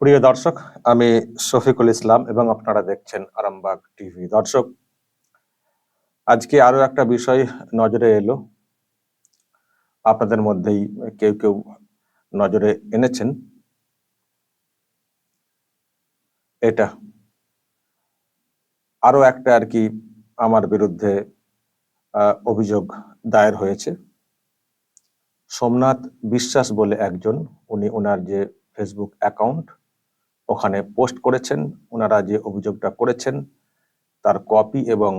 প্রিয় দর্শক, আমি শফিকুল ইসলাম এবং আপনারা দেখছেন আরামবাগ টিভি। দর্শক, আজকে আরও একটা বিষয় নজরে এলো। আপনাদের মধ্যেই কেউ কেউ নজরে এনেছেন। এটা আরও একটা আর কি আমার বিরুদ্ধে অভিযোগ দায়ের হয়েছে। সোমনাথ বিশ্বাস বলে একজন, উনি ওনার যে ফেসবুক অ্যাকাউন্ট ওখানে পোস্ট করেছেন, ওনারা যে অভিযোগটা করেছেন, তার কপি এবং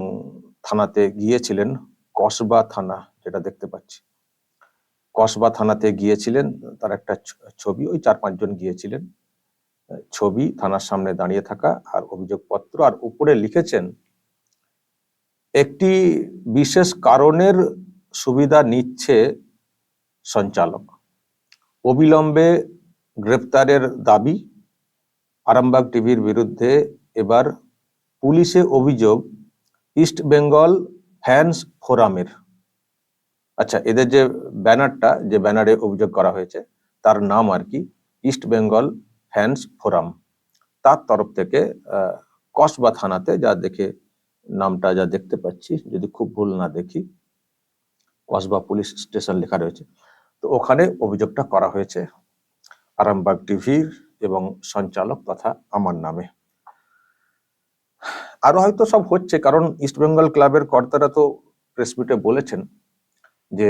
থানাতে গিয়েছিলেন, কসবা থানা যেটা দেখতে পাচ্ছি। কসবা থানাতে গিয়েছিলেন, তার একটা ছবি, ওই চার পাঁচজন গিয়েছিলেন। ছবি থানার সামনে দাঁড়িয়ে থাকা আর অভিযোগপত্র, আর উপরে লিখেছেন, একটি বিশেষ কারণের সুবিধা নিচ্ছে সঞ্চালক। অবিলম্বে গ্রেপ্তারের দাবি আরামবাগ টিভির বিরুদ্ধে এবার পুলিশে অভিযোগ ইস্ট বেঙ্গল ফ্যান্স ফোরামের। আচ্ছা এদের যে ব্যানারটা, যে ব্যানারে অভিযোগ করা হয়েছে, তার নাম আর কি? East Bengal fans forum. তার তরফ থেকে কসবা থানাতে যা দেখে, নামটা যা দেখতে পাচ্ছি, যদি খুব ভুল না দেখি, কসবা পুলিশ স্টেশন লেখা রয়েছে। তো ওখানে অভিযোগটা করা হয়েছে। আরামবাগ টিভির এবং সঞ্চালক তথা আমার নামে। আরও হয়তো সব হচ্ছে, কারণ ইস্ট বেঙ্গল ক্লাবের কর্তারা তো প্রেস মিটে বলেছেন যে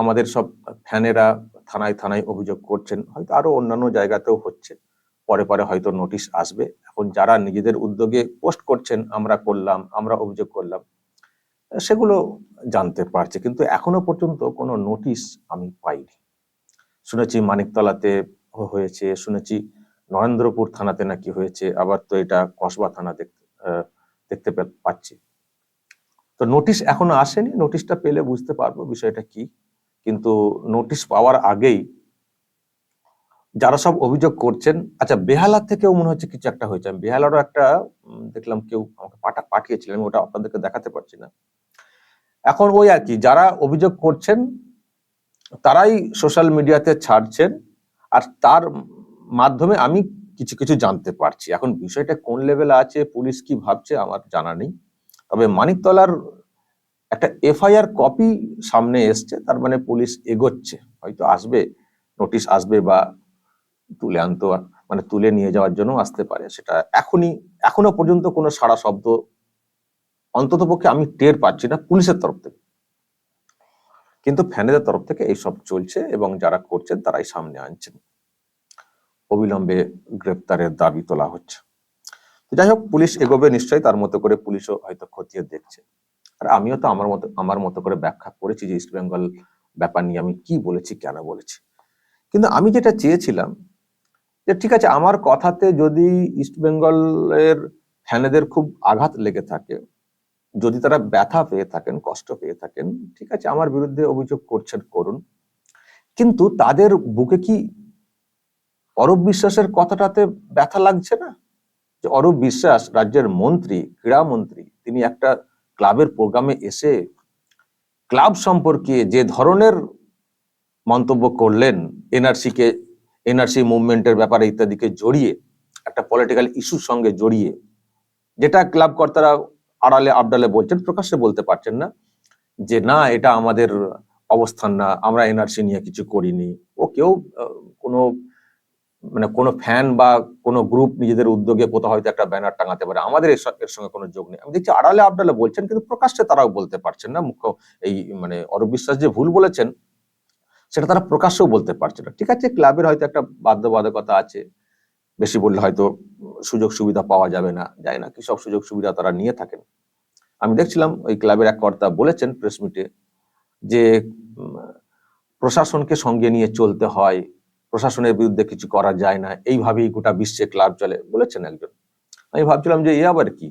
আমাদের সব ফ্যানেরা থানায় থানায় অভিযোগ করছেন। হয়তো আরও অন্যান্য জায়গাতেও হচ্ছে। পরে পরে হয়তো নোটিশ আসবে। এখন যারা নিজেদের উদ্যোগে পোস্ট করছেন, আমরা করলাম, আমরা অভিযোগ করলাম, সেগুলো জানতে পারছে। কিন্তু এখনও পর্যন্ত কোনো নোটিশ আমি পাইনি। শুনেছি মানিকতলাতে হয়েছে, শুনেছি নরেন্দ্রপুর থানাতে নাকি হয়েছে, আবার তো এটা কসবা থানা দেখতে পাচ্ছি। তো নোটিশ এখনও আসেনি, নোটিশটা পেলে বুঝতে পারব বিষয়টা কি, কিন্তু নোটিশ পাওয়ার আগেই যারা সব অভিযোগ করছেন আচ্ছা বেহালা থেকেও মনে হচ্ছে কিছু একটা হয়েছে। আমি বেহালারও একটা দেখলাম কেউ আমাকে পাঠা, পাঠিয়েছিলেন ওটা আপনাদেরকে দেখাতে পারছি না। এখন ওই আর কি, যারা অভিযোগ করছেন, তারাই সোশ্যাল মিডিয়াতে ছাড়ছেন আর তার মাধ্যমে আমি কিছু কিছু জানতে পারছি। এখন বিষয়টা কোন লেভেলে আছে, পুলিশ কি ভাবছে আমার জানা নেই। তবে মানিকতলার একটা এফআইআর কপি সামনে এসছে, তার মানে পুলিশ এগোচ্ছে। হয়তো আসবে নোটিশ আসবে বা তুলে আনতো মানে তুলে নিয়ে যাওয়ার জন্য আসতে পারে। সেটা এখনই, এখনও পর্যন্ত কোনো সারা শব্দ অন্তত পক্ষে আমি টের পাচ্ছি না, পুলিশের তরফ থেকে। কিন্তু ফ্যানেদের তরফ থেকে এইসব চলছে এবং যারা করছেন তারাই সামনে আনছেন। অবিলম্বে গ্রেপ্তারের দাবি তোলা হচ্ছে। যাই হোক, পুলিশ এগোবে নিশ্চয়ই, তার মতো করে পুলিশও হয়তো খতিয়ে দেখছে। আর আমিও তো আমার মতো আমার মতো করে ব্যাখ্যা করেছি যে ইস্ট বেঙ্গল ব্যাপার নিয়ে আমি কি বলেছি, কেন বলেছি। কিন্তু আমি যেটা চেয়েছিলাম যে ঠিক আছে, আমার কথাতে যদি ইস্ট বেঙ্গলের ফ্যানেদের খুব আঘাত লেগে থাকে যদি তারা ব্যথা পেয়ে থাকেন, কষ্ট পেয়ে থাকেন, ঠিক আছে, আমার বিরুদ্ধে অভিযোগ করছেন, করুন। কিন্তু তাদের বুকে কি অরূপ বিশ্বাসের কথাটাতে ব্যথা লাগছে না? যে অরূপ বিশ্বাস রাজ্যের মন্ত্রী, ক্রীড়া মন্ত্রী, তিনি একটা ক্লাবের প্রোগ্রামে এসে ক্লাব সম্পর্কে যে ধরনের মন্তব্য করলেন এনআরসি কে এনআরসি মুভমেন্টের ব্যাপারে ইত্যাদিকে জড়িয়ে, একটা পলিটিক্যাল ইস্যুর সঙ্গে জড়িয়ে, যেটা ক্লাব কর্তারা আড়ালে আবডালে বলছেন, প্রকাশ্যে বলতে পারছেন না যে, না, এটা আমাদের অবস্থান না, আমরা এনআরসি নিয়ে কিছু করিনি। ও কেউ কোনো মানে কোনো ফ্যান বা কোনো গ্রুপ নিজেদের উদ্যোগে কোথাও হয়তো একটা ব্যানার টাঙাতে পারে, আমাদের এর সঙ্গে কোনো যোগ নেই। আমি দেখছি আড়ালে আবডালে বলছেন, কিন্তু প্রকাশ্যে তারাও বলতে পারছেন না। মুখ্য এই মানে অরূপ বিশ্বাস যে ভুল বলেছেন, সেটা তারা প্রকাশ্যেও বলতে পারছে না। ঠিক আছে, ক্লাবের হয়তো একটা বাধ্যবাধকতা আছে বেশি বললে হয়তো সুযোগ সুবিধা পাওয়া যাবে না, যায় না। কি সব সুযোগ সুবিধা তারা নিয়ে থাকেন। আমি দেখছিলাম ওই ক্লাবের এক কর্তা বলেছেন প্রেস মিটে যে প্রশাসনকে সঙ্গে নিয়ে চলতে হয়, প্রশাসনের বিরুদ্ধে কিছু করা যায় না, এইভাবেই গোটা বিশ্বে ক্লাব চলে বলেছেন একজন। আমি ভাবছিলাম যে এ আবার কি?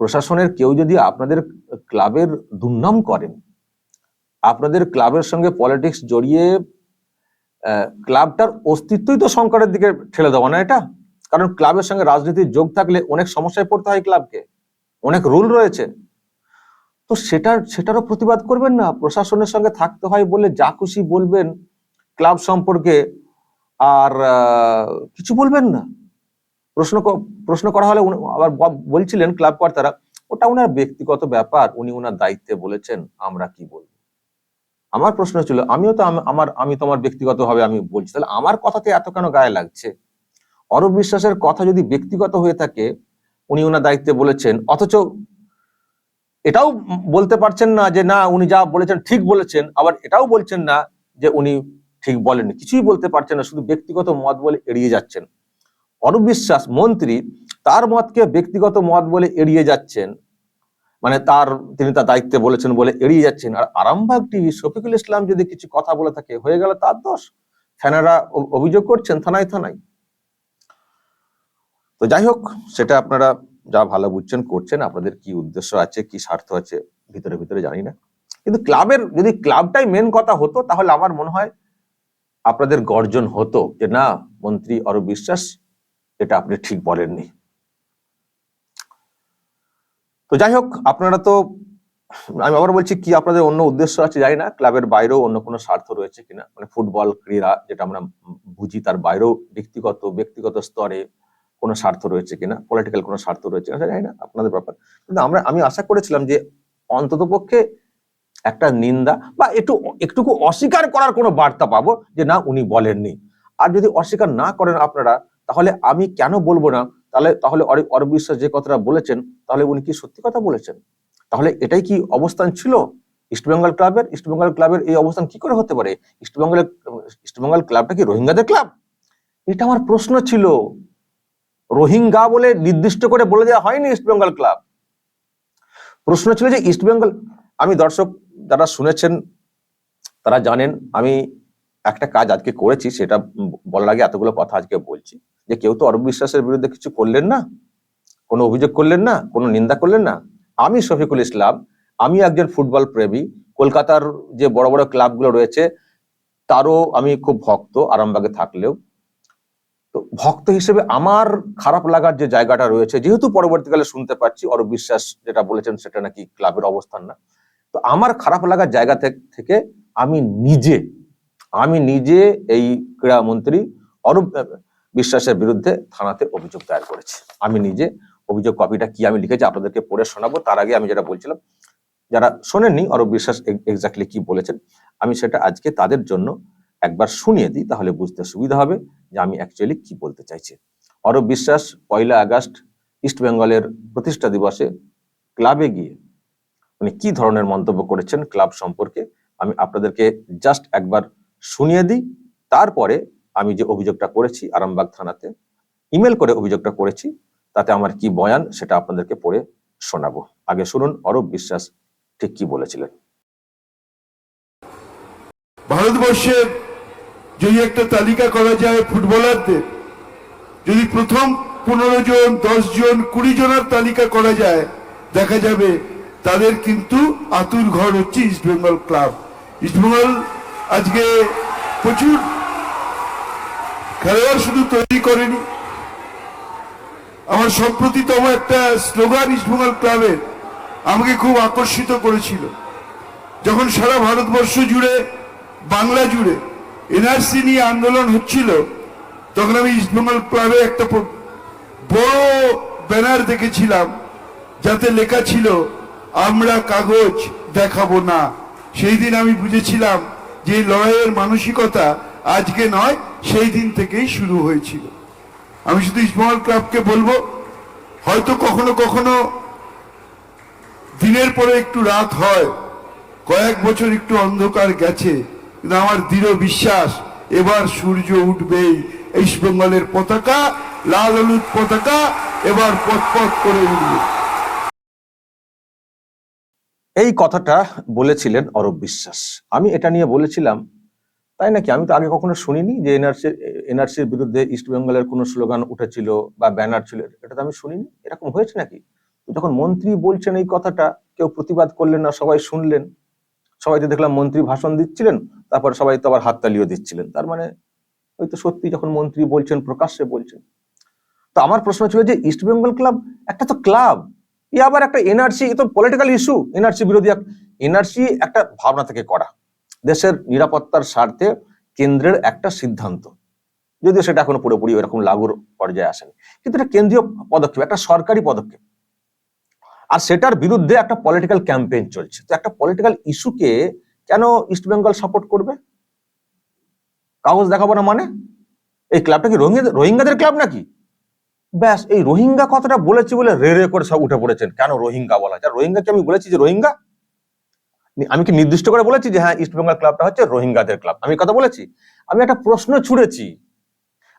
প্রশাসনের কেউ যদি আপনাদের ক্লাবের দুর্নাম করেন, আপনাদের ক্লাবের সঙ্গে পলিটিক্স জড়িয়ে ক্লাবটার অস্তিত্বই তো সংকটের দিকে ঠেলে দেওয়া না এটা। কারণ ক্লাবের সঙ্গে রাজনীতির যোগ থাকলে অনেক সমস্যায় পড়তে হয় ক্লাবকে। অনেক রুল রয়েছে। তো সেটার, সেটারও প্রতিবাদ করবেন না। প্রশাসনের সঙ্গে থাকতে হয় বলে যা খুশি বলবেন ক্লাব সম্পর্কে আর কিছু বলবেন না। প্রশ্ন প্রশ্ন করা হলে আবার বলছিলেন ক্লাব কর্তারা, ওটা ওনার ব্যক্তিগত ব্যাপার। উনি ওনার দায়িত্বে বলেছেন, আমরা কি বলব? আমার প্রশ্ন ছিল, আমিও তো আমার, আমি তোমার ব্যক্তিগত ভাবে আমি বলছি, তাহলে আমার কথাতে এত কেন গায়ে লাগছে? অরূপ বিশ্বাসের কথা যদি ব্যক্তিগত হয়ে থাকে, উনি ওনার দায়িত্বে বলেছেন, অথচ এটাও বলতে পারছেন না যে না, উনি যা বলেছেন ঠিক বলেছেন, আবার এটাও বলছেন না যে উনি ঠিক বলেননি। কিছুই বলতে পারছেন না, শুধু ব্যক্তিগত মত বলে এড়িয়ে যাচ্ছেন। অরূপ বিশ্বাস মন্ত্রী, তার মতকে ব্যক্তিগত মত বলে এড়িয়ে যাচ্ছেন। মানে তার, তিনি তার দায়িত্বে বলেছেন বলে এড়িয়ে যাচ্ছেন। আর আরামবাগ টিভি শফিকুল ইসলাম যদি কিছু কথা বলে থাকে, হয়ে গেল তার দোষ। ফ্যানেরা অভিযোগ করছেন থানায় থানায়। তো যাই হোক, সেটা আপনারা যা ভালো বুঝছেন, করছেন, আপনাদের কি উদ্দেশ্য আছে, কি স্বার্থ আছে, ভিতরে ভিতরে জানি না। কিন্তু ক্লাবের, যদি ক্লাবটাই মেন কথা হতো, তাহলে আমার মনে হয় আপনাদের গর্জন হতো যে না, মন্ত্রী অরূপ বিশ্বাস, এটা আপনি ঠিক বলেননি। তো যাই হোক আপনারা তো, আমি আবার বলছি কি আপনাদের অন্য উদ্দেশ্য আছে, জানি না, ক্লাবের বাইরেও অন্য কোনো স্বার্থ রয়েছে কিনা? মানে ফুটবল, ক্রীড়া, যেটা আমরা বুঝি তার বাইরেও ব্যক্তিগত ব্যক্তিগত স্তরে কোনো স্বার্থ রয়েছে কিনা? পলিটিক্যাল কোনো স্বার্থ রয়েছে কিনা জানি না, আপনাদের ব্যাপার। কিন্তু আমরা, আমি আশা করেছিলাম যে অন্তত পক্ষে একটা নিন্দা বা একটু, একটুকু অস্বীকার করার কোনো বার্তা পাবো যে না, উনি বলেননি। আর যদি অস্বীকার না করেন আপনারা, তাহলে আমি কেন বলব না তাহলে তাহলে অরি- অরূপ বিশ্বাস যে কথাটা বলেছেন, তাহলে উনি কি সত্যি কথা বলেছেন? তাহলে এটাই কি অবস্থান ছিল? ইস্টবেঙ্গল ক্লাবের ইস্টবেঙ্গল ক্লাবের এই অবস্থান কি করে হতে পারে? ইস্টবেঙ্গলের ইস্টবেঙ্গল ক্লাবটা কি রোহিঙ্গাদের ক্লাব? এটা আমার প্রশ্ন ছিল। রোহিঙ্গা বলে নির্দিষ্ট করে বলে দেওয়া হয়নি ইস্টবেঙ্গল ক্লাব। প্রশ্ন ছিল যে ইস্টবেঙ্গল আমি দর্শক যারা শুনেছেন, তারা জানেন, আমি একটা কাজ আজকে করেছি, সেটা বলার আগে এতগুলো কথা আজকে বলছি। যে কেউ তো অরূপ বিশ্বাসের বিরুদ্ধে কিছু করলেন না, কোনো অভিযোগ করলেন না, কোনো নিন্দা করলেন না। আমি শফিকুল ইসলাম, আমি একজন ফুটবল প্রেমী। কলকাতার যে বড় বড় ক্লাবগুলো রয়েছে, তারও আমি খুব ভক্ত, আরামবাগে থাকলেও। তো ভক্ত হিসেবে আমার খারাপ লাগার যে জায়গাটা রয়েছে, যেহেতু পরবর্তীকালে শুনতে পাচ্ছি, অরূপ বিশ্বাস যেটা বলেছেন, সেটা নাকি ক্লাবের অবস্থান না। তো আমার খারাপ লাগার জায়গা থেকে আমি নিজে আমি নিজে এই ক্রীড়ামন্ত্রী অরূপ বিশ্বাসের বিরুদ্ধে থানাতে অভিযোগ দায়ের করেছি। আমি নিজে অভিযোগ কপিটা কি আমি লিখেছি আপনাদেরকে পড়ে শোনাবো। তার আগে আমি যেটা বলছিলাম, যারা শোনেননি অরূপ বিশ্বাস এক্স্যাক্টলি কি বলেছেন, আমি সেটা আজকে তাদের জন্য একবার শুনিয়ে দিই, তাহলে বুঝতে সুবিধা হবে যে আমি অ্যাকচুয়ালি কি বলতে চাইছি। অরূপ বিশ্বাস পয়লা আগস্ট ইস্ট বেঙ্গলের প্রতিষ্ঠা দিবসে ক্লাবে গিয়ে উনি কি ধরনের মন্তব্য করেছেন ক্লাব সম্পর্কে আমি আপনাদেরকে জাস্ট একবার শুনিয়ে দিই। তারপরে আমি যে অভিযোগটা করেছি আরামবাগ থানাতে, ইমেল করে অভিযোগটা করেছি, তাতে আমার কি বয়ান সেটা আপনাদেরকে পড়ে শোনাবো। আগে শুনুন, অরূপ বিশ্বাস ঠিক কি বলেছিলেন। ভারতবর্ষের যদি একটা তালিকা করা যায় ফুটবলারদের, যদি প্রথম পনেরো জন, দশ জন, কুড়ি জনের তালিকা করা যায়, দেখা যাবে তাদের কিন্তু আতুর ঘর হচ্ছে ইস্টবেঙ্গল ক্লাব। ইস্টবেঙ্গল আজকে প্রচুর খেলোয়াড় শুধু তৈরি করেনি। আমার সম্প্রতিতম একটা স্লোগান ইস্টবেঙ্গল ক্লাবের আমাকে খুব আকর্ষিত করেছিল। যখন সারা ভারতবর্ষ জুড়ে, বাংলা জুড়ে এনআরসি নিয়ে আন্দোলন হচ্ছিল, তখন আমি ইস্টবেঙ্গল ক্লাবে একটা বড় ব্যানার দেখেছিলাম, যাতে লেখা ছিল, আমরা কাগজ দেখাবো না। সেই দিন আমি বুঝেছিলাম যে লড়াইয়ের মানসিকতা আজকে নয়, সেই দিন থেকেই শুরু হয়েছিল। আমি শুধু ইস্টবেঙ্গল ক্লাবকে বলব, হয়তো কখনো কখনো দিনের পরে একটু রাত হয়, কয়েক বছর একটু অন্ধকার গেছে, কিন্তু আমার দৃঢ় বিশ্বাস, এবার সূর্য উঠবেই ইস্ট বেঙ্গলের পতাকা, লাল হলুদ পতাকা, এবার পথ করে উঠবে এই কথাটা বলেছিলেন অরূপ বিশ্বাস। আমি এটা নিয়ে বলেছিলাম, তাই নাকি? আমি তো আগে কখনো শুনিনি যে এনআরসি, এনআরসির বিরুদ্ধে ইস্ট বেঙ্গলের কোনো স্লোগান উঠেছিল বা ব্যানার ছিল, এটা তো আমি শুনিনি। এরকম হয়েছে নাকি? যখন মন্ত্রী বলছেন এই কথাটা, কেউ প্রতিবাদ করলেন না, সবাই শুনলেন। সবাই তো দেখলাম মন্ত্রী ভাষণ দিচ্ছিলেন, তারপর সবাই তো আবার হাততালিও দিচ্ছিলেন। তার মানে ওই তো সত্যি যখন মন্ত্রী বলছেন, প্রকাশ্যে বলছেন। তো আমার প্রশ্ন ছিল যে ইস্ট বেঙ্গল ক্লাব একটা তো ক্লাব এ আবার একটা এনআরসি এ তো পলিটিক্যাল ইস্যু এনআরসি বিরোধী এনআরসি একটা ভাবনা থেকে করা। দেশের নিরাপত্তার স্বার্থে কেন্দ্রের একটা সিদ্ধান্ত। যদিও সেটা এখনও পুরোপুরি এরকম লাগুর পর্যায়ে আসেনি। কিন্তু এটা কেন্দ্রীয় পদক্ষেপ, একটা সরকারি পদক্ষেপ। আর সেটার বিরুদ্ধে একটা পলিটিক্যাল ক্যাম্পেইন চলছে। তো একটা পলিটিক্যাল ইস্যুকে কেন ইস্ট বেঙ্গল সাপোর্ট করবে? কাগজ দেখাবো না মানে? এই ক্লাবটা কি রোহিঙ্গা রোহিঙ্গাদের ক্লাব নাকি? ব্যাস, এই রোহিঙ্গা কথাটা বলেছি বলে রে রে করে সব উঠে পড়েছেন। কেন রোহিঙ্গা বলা যায়? রোহিঙ্গাকে আমি বলেছি যে, রোহিঙ্গা আমি কি নির্দিষ্ট করে বলেছি যে হ্যাঁ ইস্ট বেঙ্গল ক্লাবটা হচ্ছে রোহিঙ্গাদের ক্লাব আমি কথা বলেছি? আমি একটা প্রশ্ন ছুড়েছি।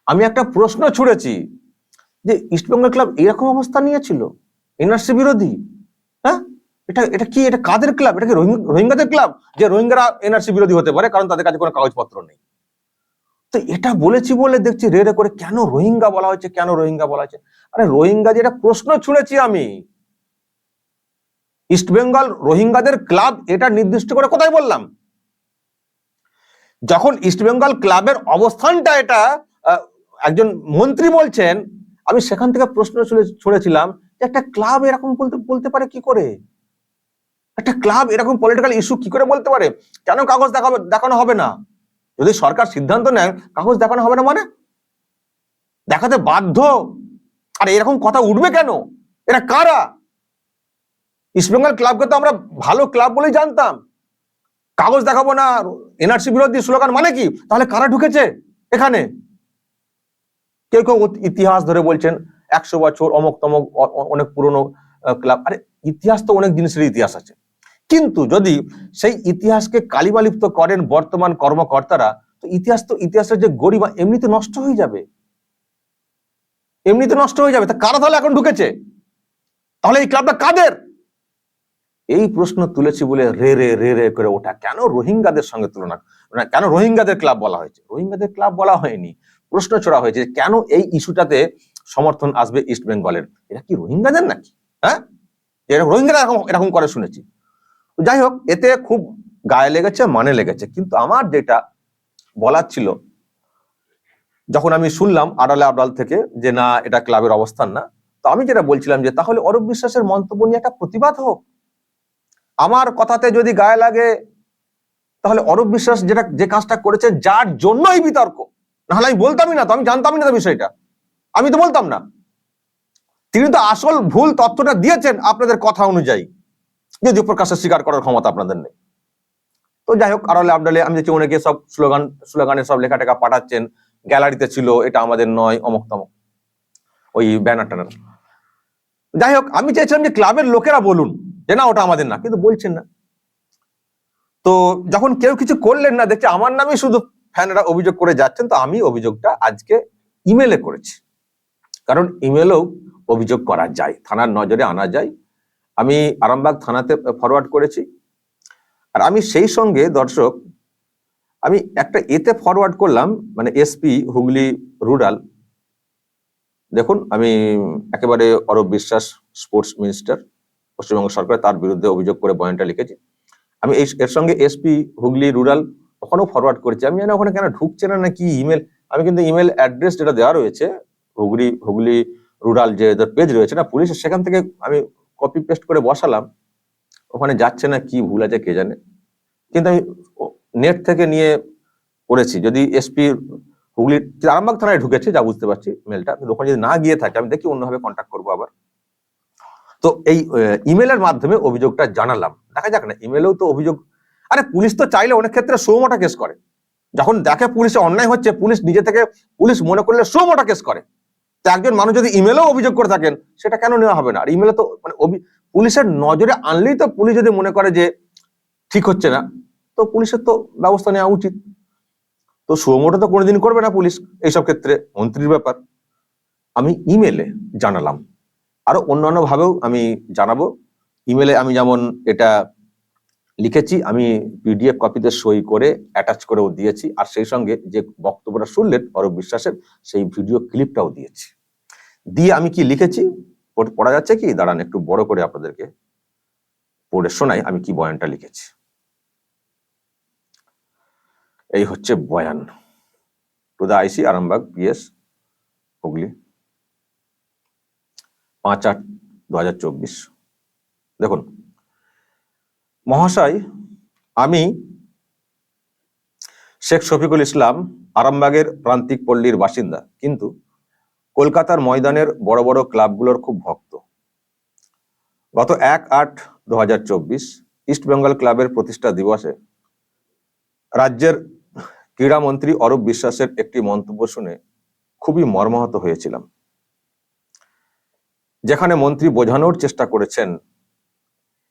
আমি একটা প্রশ্ন ছুড়েছি যে ইস্ট বেঙ্গল ক্লাব এরকম অবস্থা নিয়েছিল? এনআরসি বিরোধী? হ্যাঁ? এটা এটা কি, এটা কাদের ক্লাব এটা কি রোহিঙ্গাদের ক্লাব যে, রোহিঙ্গারা এনআরসি বিরোধী হতে পারে, কারণ তাদের কাছে কোনো কাগজপত্র নেই। তো এটা বলেছি বলে দেখছি রে রে করে কেন রোহিঙ্গা বলা হয়েছে, কেন রোহিঙ্গা বলা হয়েছে? আরে রোহিঙ্গা যেটা প্রশ্ন ছুঁড়েছি আমি। ইস্ট বেঙ্গল রোহিঙ্গাদের ক্লাব এটা নির্দিষ্ট করে কোথায় বললাম? যখন ইস্ট বেঙ্গল ক্লাবের অবস্থানটা এটা একজন মন্ত্রী বলছেন, আমি সেখান থেকে প্রশ্ন ছুঁড়েছিলাম যে একটা ক্লাব এরকম বলতে বলতে পারে কি করে? একটা ক্লাব এরকম পলিটিক্যাল ইস্যু কি করে বলতে পারে? কেন কাগজ দেখাবে, দেখানো হবে না? যদি সরকার সিদ্ধান্ত নেয়, কাগজ দেখানো হবে না মানে? দেখাতে বাধ্য? আর এরকম কথা উঠবে কেন? এরা কারা? ইস্টবেঙ্গল ক্লাবকে তো আমরা ভালো ক্লাব বলেই জানতাম। কাগজ দেখাবো না এনআরসি বিরোধী স্লোগান মানে কি? তাহলে কারা ঢুকেছে এখানে? কেউ কেউ ইতিহাস ধরে বলছেন, একশো বছর অমক তমক অনেক পুরনো ক্লাব আরে ইতিহাস তো অনেক জিনিসের ইতিহাস আছে। কিন্তু যদি সেই ইতিহাসকে কালিমালিপ্ত করেন বর্তমান কর্মকর্তারা, তো ইতিহাস তো ইতিহাসের যে গরিমা এমনিতে নষ্ট হয়ে যাবে। এমনিতে নষ্ট হয়ে যাবে। তা কারা তাহলে এখন ঢুকেছে? তাহলে এই ক্লাবটা কাদের? এই প্রশ্ন তুলেছি বলে রে রে রে রে করে ওঠা কেন রোহিঙ্গাদের সঙ্গে তুলনা কেন রোহিঙ্গাদের ক্লাব বলা হয়েছে? রোহিঙ্গাদের ক্লাব বলা হয়নি। প্রশ্ন ছোড়া হয়েছে কেন এই ইস্যুটাতে সমর্থন আসবে ইস্ট বেঙ্গলের? এরা কি রোহিঙ্গাদের নাকি? হ্যাঁ? এরকম রোহিঙ্গারা এরকম করে শুনেছি। যাই হোক এতে খুব গায়ে লেগেছে মানে লেগেছে। কিন্তু আমার যেটা বলার ছিল, যখন আমি শুনলাম আড়ালে আড়াল থেকে যে, না, এটা ক্লাবের অবস্থান না, তো আমি যেটা বলছিলাম যে, তাহলে অরূপ বিশ্বাসের মন্তব্য নিয়ে একটা প্রতিবাদ হোক। আমার কথাতে যদি গায়ে লাগে, তাহলে অরূপ বিশ্বাস যেটা, যে কাজটা করেছে, যার জন্যই বিতর্ক। নাহলে আমি বলতামই না তো, আমি জানতামই না বিষয়টা। আমি তো বলতাম না। তিনি তো আসল ভুল তথ্যটা দিয়েছেন আপনাদের কথা অনুযায়ী। যদিও প্রকাশ্যে স্বীকার করার ক্ষমতা আপনাদের নেই। তো যাই হোক, আড়ালে আবডালে আমি দেখছি অনেকে সব স্লোগান স্লোগানের সব লেখা টেখা পাঠাচ্ছেন, গ্যালারিতে ছিল, এটা আমাদের নয়, অমক তমক, ওই ব্যানার যাই হোক, আমি চাইছিলাম যে ক্লাবের লোকেরা বলুন যে না, ওটা আমাদের না, কিন্তু বলছেন না। তো যখন কেউ কিছু করলেন না, দেখছি আমার নামে শুধু ফ্যানরা অভিযোগ করে যাচ্ছেন, তো আমি অভিযোগটা আজকে ইমেলে করেছি। কারণ ইমেলেও অভিযোগ করা যায়, থানার নজরে আনা যায় আমি আরামবাগ থানাতে ফরওয়ার্ড করেছি। আর আমি সেই সঙ্গে দর্শক, আমি একটা এতে ফরওয়ার্ড করলাম মানে এসপি হুগলি রুরাল দেখুন, আমি একেবারে অরব বিশ্বাস স্পোর্টস মিনিস্টার পশ্চিমবঙ্গ সরকার তার বিরুদ্ধে অভিযোগ করে বয়ানটা লিখেছি। আমি এই, এর সঙ্গে এসপি হুগলি রুরাল ওখানেও ফরওয়ার্ড করেছি। আমি জানি ওখানে কেন ঢুকছে না নাকি ইমেল আমি কিন্তু ইমেল অ্যাড্রেস যেটা দেওয়া রয়েছে, হুগলি হুগলি রুরাল যে পেজ রয়েছে না, পুলিশের সেখান থেকে আমি কপি পেস্ট করে বসালাম, ওখানে যাচ্ছে না, কি ভুল আছে কে জানে। কিন্তু আমি নেট থেকে নিয়ে করেছি, যদি এসপি হুগলি, আরামবাগ থানায় ঢুকেছে, যা বুঝতে পারছি মেলটা কিন্তু ওখানে যদি না গিয়ে থাকে, আমি দেখি অন্যভাবে কন্ট্যাক্ট করব আবার। তো এই ইমেলের মাধ্যমে অভিযোগটা জানালাম। দেখা যাক না ইমেলেও তো অভিযোগ, আরে পুলিশ তো চাইলে অনেক ক্ষেত্রে সোমোটা কেস করে। যখন দেখে পুলিশে অন্যায় হচ্ছে, পুলিশ নিজে থেকে, পুলিশ মনে করলে সোমোটা কেস করে। তো একজন মানুষ যদি ইমেলেও অভিযোগ করে থাকেন, সেটা কেন নেওয়া হবে না? আর ইমেলে তো মানে পুলিশের নজরে আনলেই তো পুলিশ যদি মনে করে যে ঠিক হচ্ছে না, তো পুলিশের তো ব্যবস্থা নেওয়া উচিত। তো সুমোটা তো কোনোদিন করবে না পুলিশ এইসব ক্ষেত্রে, মন্ত্রীর ব্যাপার। আমি ইমেলে জানালাম। আরও অন্যান্য ভাবেও আমি জানাব। ইমেলে আমি যেমন এটা লিখেছি, আমি পিডিএফ কপিতে সই করে অ্যাটাচ করেও দিয়েছি, আর সেই সঙ্গে যে বক্তব্যটা শুনলেন অরূপ বিশ্বাসের, সেই ভিডিও ক্লিপটাও দিয়েছি। দিয়ে আমি কি লিখেছি? পড়- যাচ্ছে কি? দাঁড়ান, একটু বড় করে আপনাদেরকে পড়ে শোনাই, আমি কি বয়ানটা লিখেছি। এই হচ্ছে বয়ান। To the IC Arambagh PS Hooghly পাঁচ আট, দু দেখুন মহাশয়, আমি শেখ শফিকুল ইসলাম আরামবাগের প্রান্তিক পল্লীর বাসিন্দা। কিন্তু কলকাতার ময়দানের বড় বড় ক্লাবগুলোর খুব ভক্ত। গত এক আট দু হাজার চব্বিশ ইস্ট বেঙ্গল ক্লাবের প্রতিষ্ঠা দিবসে রাজ্যের ক্রীড়ামন্ত্রী অরূপ বিশ্বাসের একটি মন্তব্য শুনে খুবই মর্মাহত হয়েছিলাম। যেখানে মন্ত্রী বোঝানোর চেষ্টা করেছেন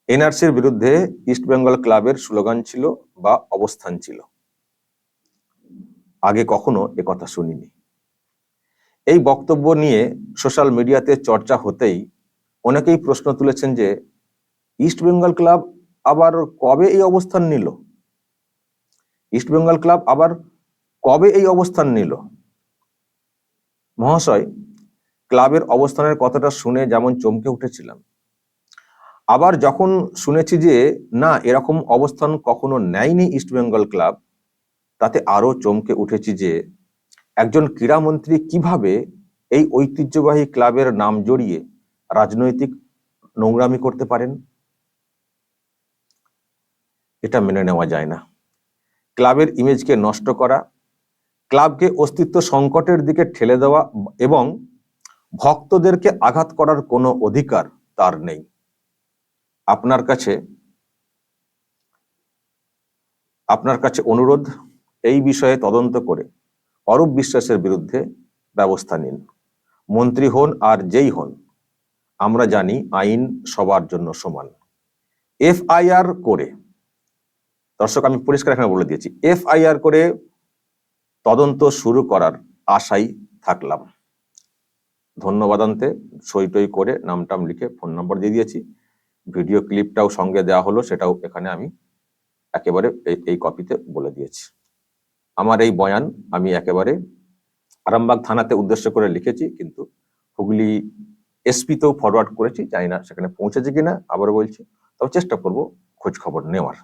এনআরসির বিরুদ্ধে ইস্ট বেঙ্গল ক্লাবের স্লোগান ছিল বা অবস্থান ছিল। আগে কখনো কথা শুনিনি। এই বক্তব্য নিয়ে সোশ্যাল মিডিয়াতে চর্চা হতেই অনেকেই প্রশ্ন তুলেছেন যে, ইস্ট বেঙ্গল ক্লাব আবার কবে এই অবস্থান নিল? ইস্ট বেঙ্গল ক্লাব আবার কবে এই অবস্থান নিল? মহাশয়, ক্লাবের অবস্থানের কথাটা শুনে যেমন চমকে উঠেছিলাম। আবার যখন শুনেছি যে, না, এরকম অবস্থান কখনো নেয়নি ইস্টবেঙ্গল ক্লাব, তাতে আরও চমকে উঠেছি যে, একজন ক্রীড়ামন্ত্রী কীভাবে এই ঐতিহ্যবাহী ক্লাবের নাম জড়িয়ে রাজনৈতিক নোংরামি করতে পারেন? এটা মেনে নেওয়া যায় না। ক্লাবের ইমেজকে নষ্ট করা, ক্লাবকে অস্তিত্ব সংকটের দিকে ঠেলে দেওয়া এবং ভক্তদেরকে আঘাত করার কোনো অধিকার তার নেই। আপনার কাছে আপনার কাছে অনুরোধ এই বিষয়ে তদন্ত করে অরূপ বিশ্বাসের বিরুদ্ধে ব্যবস্থা নিন। মন্ত্রী হন আর যেই হন, আমরা জানি আইন সবার জন্য সমান। এফআইআর করে, দর্শক, আমি পরিষ্কার এখানে বলে দিয়েছি, এফআইআর করে তদন্ত শুরু করার আশাই থাকলাম। ধন্যবাদান্তে সই টই করে নামটাম লিখে ফোন নম্বর দিয়ে দিয়েছি। ভিডিও ক্লিপটাও সঙ্গে দেওয়া হলো, সেটাও এখানে আমি একেবারে এই- কপিতে বলে দিয়েছি। আমার এই বয়ান আমি একেবারে আরামবাগ থানাতে উদ্দেশ্য করে লিখেছি, কিন্তু হুগলি এসপিতেও ফরওয়ার্ড করেছি, জানি না সেখানে পৌঁছেছে কিনা আবার বলছি, তবে চেষ্টা করব খোঁজ খবর নেওয়ার।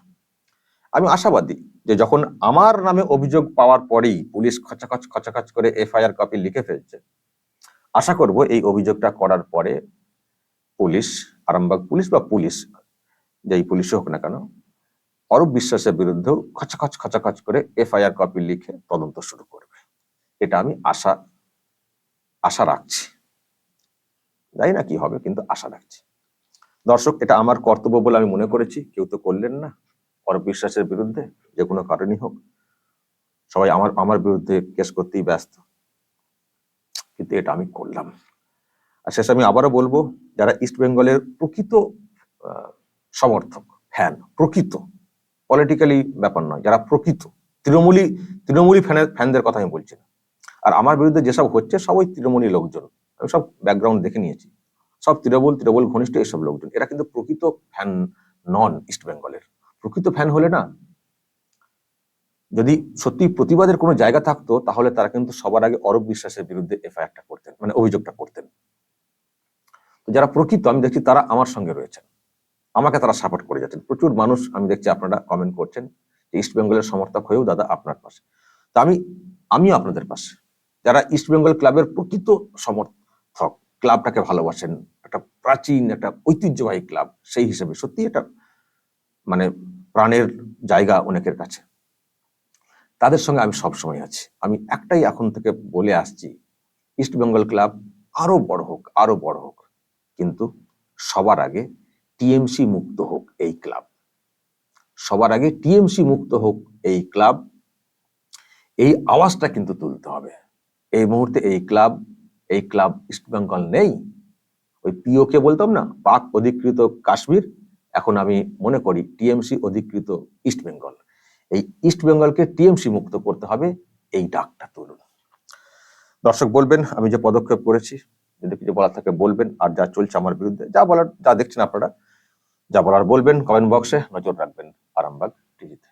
আমি আশাবাদী যে যখন আমার নামে অভিযোগ পাওয়ার পরেই পুলিশ খচাখচ খচাখচ করে এফআইআর কপি লিখে ফেলছে, আশা করব এই অভিযোগটা করার পরে পুলিশ আরামবাগ পুলিশ বা পুলিশ, যেই পুলিশ হোক না কেন, অরূপ বিশ্বাসের বিরুদ্ধেও খচাখচ খচাখচ করে এফআইআর কপি লিখে তদন্ত শুরু করবে। এটা আমি আশা আশা রাখছি। জানি না কি হবে, কিন্তু আশা রাখছি। দর্শক, এটা আমার কর্তব্য বলে আমি মনে করেছি, কেউ তো করলেন না। অরূপ বিশ্বাসের বিরুদ্ধে যে কোনো কারণই হোক, সবাই আমার আমার বিরুদ্ধে কেস করতেই ব্যস্ত। কিন্তু এটা আমি করলাম। আর শেষে আমি আবারও বলব, যারা ইস্ট বেঙ্গলের প্রকৃত সমর্থক ফ্যান প্রকৃত পলিটিক্যালি ব্যাপার নয়, যারা প্রকৃত, তৃণমূলী তৃণমূলী ফ্যানের ফ্যানদের কথা আমি বলছি না। আর আমার বিরুদ্ধে যেসব হচ্ছে, সবই তৃণমূলী লোকজন। আমি সব ব্যাকগ্রাউন্ড দেখে নিয়েছি। সব তৃণমূল তৃণমূল ঘনিষ্ঠ এসব লোকজন। এরা কিন্তু প্রকৃত ফ্যান নন ইস্ট বেঙ্গলের প্রকৃত ফ্যান হলে না, যদি সত্যি প্রতিবাদের কোনো জায়গা থাকতো, তাহলে তারা কিন্তু সবার আগে অরূপ বিশ্বাসের বিরুদ্ধে এফআইআরটা করতেন মানে অভিযোগটা করতেন। যারা প্রকৃত, আমি দেখছি তারা আমার সঙ্গে রয়েছেন। আমাকে তারা সাপোর্ট করে যাচ্ছেন। প্রচুর মানুষ, আমি দেখছি আপনারা কমেন্ট করছেন যে ইস্ট বেঙ্গলের সমর্থক হয়েও দাদা আপনার পাশে। তো আমি, আমিও আপনাদের পাশে। যারা ইস্ট বেঙ্গল ক্লাবের প্রকৃত সমর্থক ক্লাবটাকে ভালোবাসেন, একটা প্রাচীন, একটা ঐতিহ্যবাহী ক্লাব সেই হিসেবে সত্যি এটা মানে প্রাণের জায়গা অনেকের কাছে। তাদের সঙ্গে আমি সব সময় আছি। আমি একটাই এখন থেকে বলে আসছি ইস্ট বেঙ্গল ক্লাব আরও বড় হোক, আরও বড় হোক। কিন্তু সবার আগে টিএমসি মুক্ত হোক এই ক্লাব। সবার আগে টিএমসি মুক্ত হোক এই ক্লাব। এই আওয়াজটা কিন্তু তুলতে হবে। এই মুহূর্তে এই ক্লাব এই ক্লাব ইস্ট বেঙ্গল নেই। ওই পিও কে বলতাম না, পাক অধিকৃত কাশ্মীর। এখন আমি মনে করি টিএমসি অধিকৃত ইস্ট বেঙ্গল। এই ইস্ট বেঙ্গলকে টিএমসি মুক্ত করতে হবে, এই ডাকটা তুলুন। দর্শক বলবেন, আমি যে পদক্ষেপ করেছি যদি কিছু বলার থাকে বলবেন, আর যা চলছে আমার বিরুদ্ধে, যা বলার, যা দেখছেন আপনারা, যা বলার বলবেন কমেন্ট বক্সে নজর রাখবেন। আরামবাগ, টিভিতে।